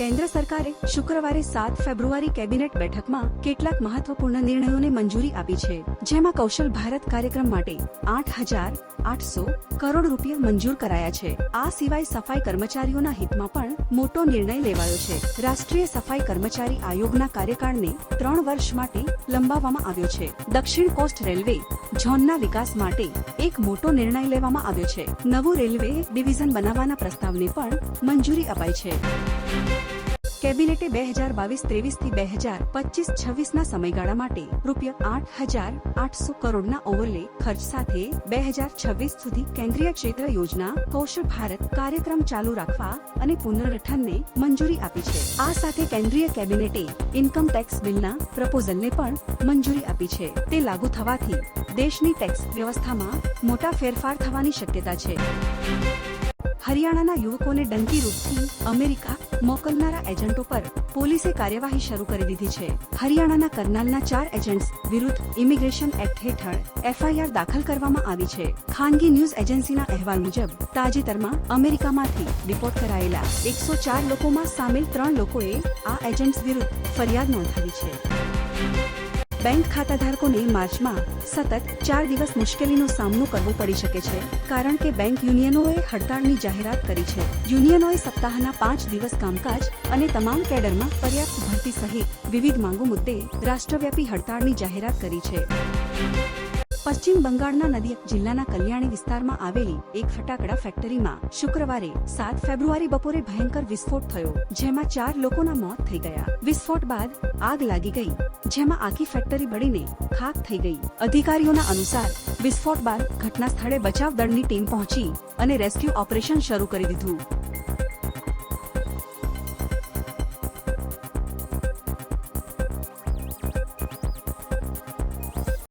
કેન્દ્ર સરકારે શુક્રવારે સાત ફેબ્રુઆરી કેબિનેટ બેઠકમાં કેટલાક મહત્વપૂર્ણ નિર્ણયોને મંજૂરી આપી છે, જેમાં કૌશલ ભારત કાર્યક્રમ માટે આઠ હજાર આઠસો કરોડ રૂપિયા મંજૂર કરાયા છે. આ સિવાય સફાઈ કર્મચારીઓના હિતમાં પણ મોટો નિર્ણય લેવાયો છે. રાષ્ટ્રીય સફાઈ કર્મચારી આયોગના કાર્યકાળને ત્રણ વર્ષ માટે લંબાવવામાં આવ્યો છે. દક્ષિણ કોસ્ટ રેલવે ઝોનના વિકાસ માટે એક મોટો નિર્ણય લેવામાં આવ્યો છે. નવું રેલવે ડિવિઝન બનાવવાના પ્રસ્તાવને પણ મંજૂરી અપાઈ છે. કેબિનેટે બે હજાર બાવીસ, ત્રેવીસથી બે હજાર પચીસ, છવ્વીસ ના સમયગાળા માટે રૂપિયા આઠ હજાર આઠસો કરોડના ઓવરલે ખર્ચ સાથે બે હજાર છવ્વીસ સુધી કેન્દ્રીય ક્ષેત્ર યોજના કૌશલ ભારત કાર્યક્રમ ચાલુ રાખવા અને પુનર્ગઠનને મંજૂરી આપી છે. આ સાથે કેન્દ્રીય કેબિનેટે ઇન્કમ ટેક્સ બિલના પ્રપોઝલને પણ મંજૂરી આપી છે. તે લાગુ થવાથી દેશની ટેક્સ વ્યવસ્થામાં મોટા ફેરફાર થવાની શક્યતા છે. હરિયાણાના યુવકોને ડંકી રૂપથી અમેરિકા મોકલનારા એજન્ટો પર પોલીસે કાર્યવાહી શરૂ કરી દીધી છે. હરિયાણાના કરનાલના ચાર એજન્ટ્સ વિરુદ્ધ ઇમિગ્રેશન એક્ટ હેઠળ એફઆઈઆર દાખલ કરવામાં આવી છે. ખાનગી ન્યૂઝ એજન્સીના અહેવાલ મુજબ, તાજેતરમાં અમેરિકામાંથી રિપોર્ટ કરાયેલા એકસો ચાર લોકોમાં સામેલ ત્રણ લોકોએ આ એજન્ટ્સ વિરુદ્ધ ફરિયાદ નોંધાવી છે. બેંક ખાતાધારકોને માર્ચમાં સતત ચાર દિવસ મુશ્કેલીનો સામનો કરવો પડી શકે છે, કારણ કે બેંક યુનિયનોએ હડતાળની જાહેરાત કરી છે. યુનિયનોએ સપ્તાહના પાંચ દિવસ કામકાજ અને તમામ કેડરમાં પર્યાપ્ત ભરતી સહિત વિવિધ માંગો મુદ્દે રાષ્ટ્રવ્યાપી હડતાળની જાહેરાત કરી છે. પશ્ચિમ બંગાળના નદિયા જિલ્લાના કલ્યાણી વિસ્તારમાં આવેલી એક ફટાકડા ફેક્ટરીમાં શુક્રવારે સાત ફેબ્રુઆરી બપોરે ભયંકર વિસ્ફોટ થયો, જેમાં ચાર લોકોના મોત થઈ ગયા. વિસ્ફોટ બાદ આગ લાગી ગઈ, જેમાં આખી ફેક્ટરી બળીને ખાક થઈ ગઈ. અધિકારીઓના અનુસાર, વિસ્ફોટ બાદ ઘટના સ્થળે બચાવ દળની ટીમ પહોંચી અને રેસ્ક્યુ ઓપરેશન શરૂ કરી દીધું.